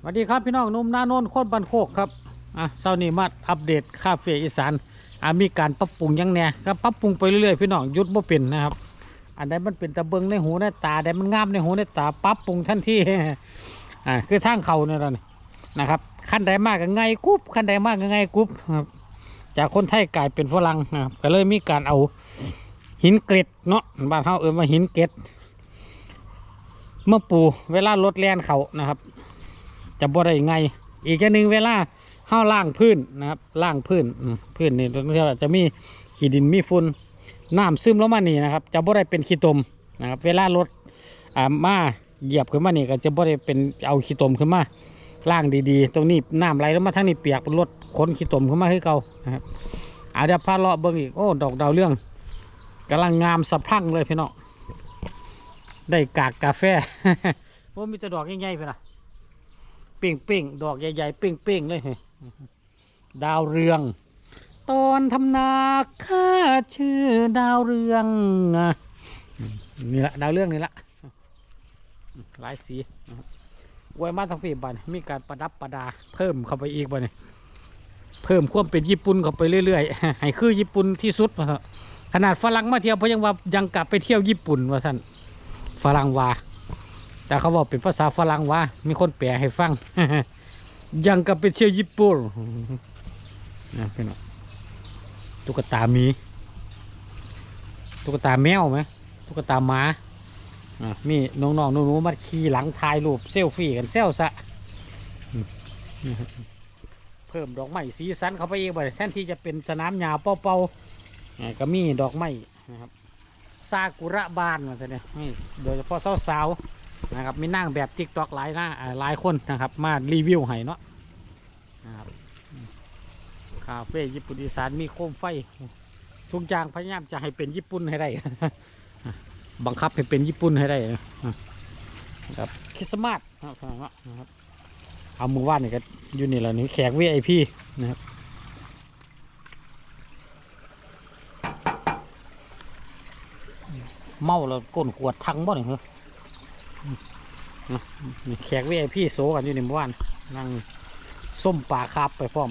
สวัสดีครับพี่น้องนุ่มหน้าโนนโคตรบันโคกครับอะเช้านี้มาอัปเดตคาเฟ่อีสานอะมีการปรับปรุงยังแน่ก็ปรับปรุงไปเรื่อยๆพี่น้องหยุดบ่เป็นนะครับ อันใดมันเป็นตะเบิงในหูในตาใดมันงามในหูในตาปรับปรุงทันทีอ่าคือทางเขาเนี่ยนะนี่นะครับขั้นใดมากก็ไงกุ๊บขั้นใดมากก็ไงกุ๊บครับจากคนไทยกลายเป็นฝรั่งนะครับก็เลยมีการเอาหินเกล็ดเนาะบ้านเฮาเอิ้นว่าหินเกล็ดเมื่อปูเวลารถแล่นเขานะครับ จะบ่ได้ไง อีกอย่างหนึ่งเวลาเฮาล่างพื้นนะครับล่างพื้นพื้นนี่เราจะมีขี้ดินมีฝุ่นน้ำซึมลงมานี่นะครับ จะบ่ได้เป็นขี้ตมนะครับ เวลารถอ่ามาเหยียบขึ้นมานี่ก็จะบ่ได้เป็นเอาขี้ตมขึ้นมาล่างดีๆ ตรงนี้น้ำไหลลงมาทั้งนี้เปียกรถขนขี้ตมขึ้นมาให้เก่านะครับอาเดี๋ยวพาเลาะเบิ่งอีกโอ้ดอกดาวเรื่องกำลังงามสะพรั่งเลยพี่น้องได้กากกาแฟโอ้มีแต่ดอกใหญ่ๆพี่นะ ปิ่งเป่งดอกใหญ่ๆเป่งเป่งเลยดาวเรือง ตอนทำนาข้าชื่อดาวเรืองนี่ละดาวเรืองนี่ละหลายสีรวยมาทั้งฝีบันมีการประดับประดา เพิ่มเข้าไปอีกบันเพิ่มความเป็นญี่ปุ่นเข้าไปเรื่อยๆให้คือญี่ปุ่นที่สุดว่าขนาดฝรั่งมาเที่ยวเพราะยังว่ายังกลับไปเที่ยวญี่ปุ่นว่าท่านฝรั่งว่า แต่เขาบอกเป็นภาษาฝรั่งว่ามีคนแปลให้ฟัง ยังกับไปเที่ยวญี่ปุ่นนะพี่น้องตุ๊กตามีตุ๊กตาแมวไหมตุ๊กตาหมาอะมีน้องๆหนูๆมาขี่หลังถ่ายรูปเซลฟี่กันเซลซะเพิ่มดอกไม้สีสันเข้าไปอีกบ่แทนที่จะเป็นสนามหญ้าเป่าๆอะก็มีดอกไม้นะครับซากุระบานมาแต่เนี่ยนี่โดยเฉพาะสาวๆ นะครับมีนั่งแบบทิกตอกหลายหน้าหลายคนนะครับ มารีวิวให้เนาะนะครับคาเฟ่ญี่ปุ่นอีสานมีโคมไฟทุกอย่างพยายามจะให้เป็นญี่ปุ่นให้ได้บังคับให้เป็นญี่ปุ่นให้ได้นะครับคริสต์มาสนะครับเอามือว่านนี่ก็อยู่นี่แหละนี่แขกวีไอพีนะครับเมาแล้วก้นขวดทั้งบ่เนี่ยเหรอ แขกวีไอพี่โซกันอยู่ในเมื่อวานนั่งส้มปลาคาบไปพร้อม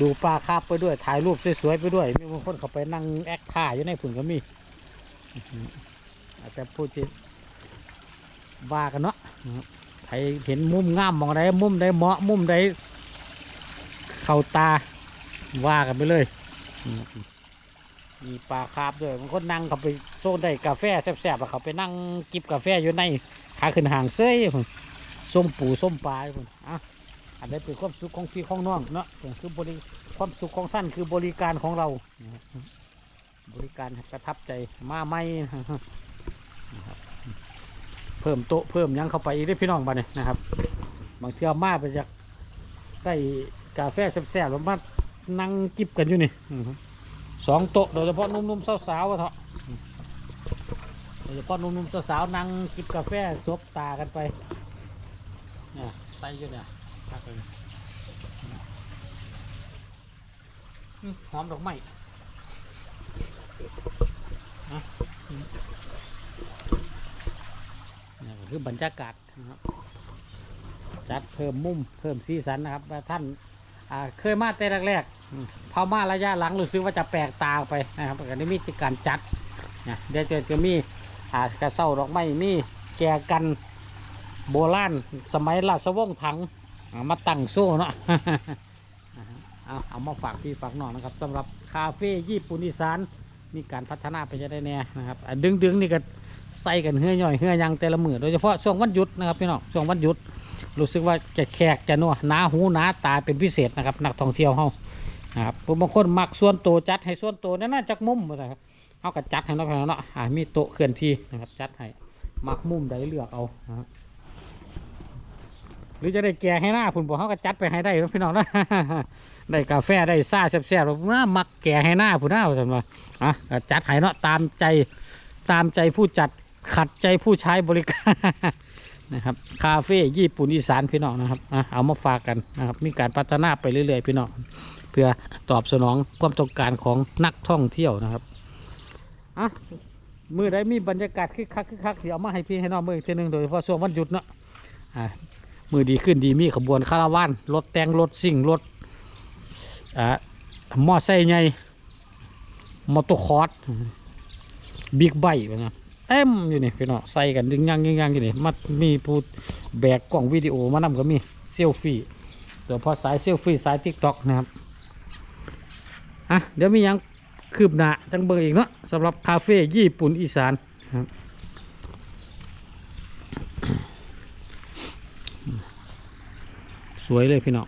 ดูปลาคาบไปด้วย ถ่ายรูปสวยๆไปด้วย มีบางคนเขาไปนั่งแอคท่าอยู่ในผุนก็มีอาจจะพูดจิว่ากันเนาะใครเห็นมุมงามมองใดมุมใดเหมาะมุมใดเข้าตาว่ากันไปเลย มีปลาคาบด้วยบางคนนั่งเขาไปโซนได้กาแฟแซ่บๆแล้วเขาไปนั่งกิบกาแฟอยู่ในขาขึ้นห่างเซ้ยพุ่นส้มปูส้มปลาพุ่นอะอันนี้เป็นความสุขของพี่ของน้องเนาะคือบริความสุขของท่านคือบริการของเรา บริการประทับใจมาไม่เพิ่มโต๊ะเพิ่มยังเข้าไปอีกได้พี่น้องบ้านนี่นะครับ บางเที่ยวมาไปจากได้กาแฟแซ่บๆแล้วมานั่งกิบกันอยู่นี่ สองโต๊ะโดยเฉพาะนุ่มๆสาวๆวะเถอะโดยเฉพาะนุ่มๆสาวๆนั่งกินกาแฟซบตากันไปเนี่ยใส่อยู่เนี่ยพักเลยหอมดอกไม้นี่คือบรรยากาศนะครับ จัดเพิ่มมุมเพิ่มสีสันนะครับท่านเคยมาแต่แรกๆ พอมาระยะหลังรู้สึกว่าจะแปลกตาไปนะครับก็ได้มีการจัดนะเดี๋ยวจะมีอ่ากระเซ้าดอกไม้มีแกกันโบราณสมัยราชวงศ์ถังมาตั้งโซ่เนาะเอาเอามาฝากพี่ฝากน้องนะครับสำหรับคาเฟ่ญี่ปุ่นอีสานมีการพัฒนาไปจะได้แน่นะครับอะดึงนี่ก็ใส่กันเฮือย่อยเฮือยังแต่ละมือโดยเฉพาะช่วงวันหยุดนะครับพี่น้องช่วงวันหยุดรู้สึกว่าจะแขกจะนัวหนาหูหนาตาเป็นพิเศษนะครับนักท่องเที่ยวเฮา นะครับบางคนมักส่วนโตวจัดให้ส่วนโตวนั่นน่าจักมุมนะครับเฮาก็จัดให้เนาะพี่น้องเนาะอ่ามีโต๊ะเคลื่อนที่นะครับจัดให้มักมุมใดเลือกเอานะครับหรือจะได้แกงให้หน้าพุ่นบอกเฮาก็จัดไปให้ได้พี่น้องนะได้กาแฟได้ซ่าแซ่บๆแล้วน่ามักแกงให้หน้าพุ่นหน้าว่าซั่นว่าอะจัดให้เนาะตามใจตามใจผู้จัดขัดใจผู้ใช้บริการนะครับคาเฟ่ญี่ปุ่นอีสานพี่น้องนะครับอะเอามาฝากกันนะครับมีการพัฒนาไปเรื่อยๆพี่น้อง เพื่อตอบสนองความต้องการของนักท่องเที่ยวนะครับอะมือใดมีบรรยากาศคึกคักคึกคักเดี๋ยวเอามาให้พี่ให้น้องมืออีกทีหนึงโดยเฉพาะช่วงวันหยุดเนาะอะมือดีขึ้นดีมีขบวนคาราวานรถแต่งรถซิ่งรถอ่ามอไซค์ใหญ่มอเตอร์คอร์สบิ๊กไบค์ว่างั้นเต็มอยู่นี่พี่น้องใส่กันดึงยังยังยังอยู่นี่มัดมีผู้แบกกล่องวิดีโอมานำก็มีเซลฟี่เดี๋ยวพอสายเซลฟี่สายทิกต็อกนะครับ อะเดี๋ยวมีหยังคืบหน้าจังเบิ่งอีกเนาะสำหรับคาเฟ่ญี่ปุ่นอีสานครับสวยเลยพี่น้อง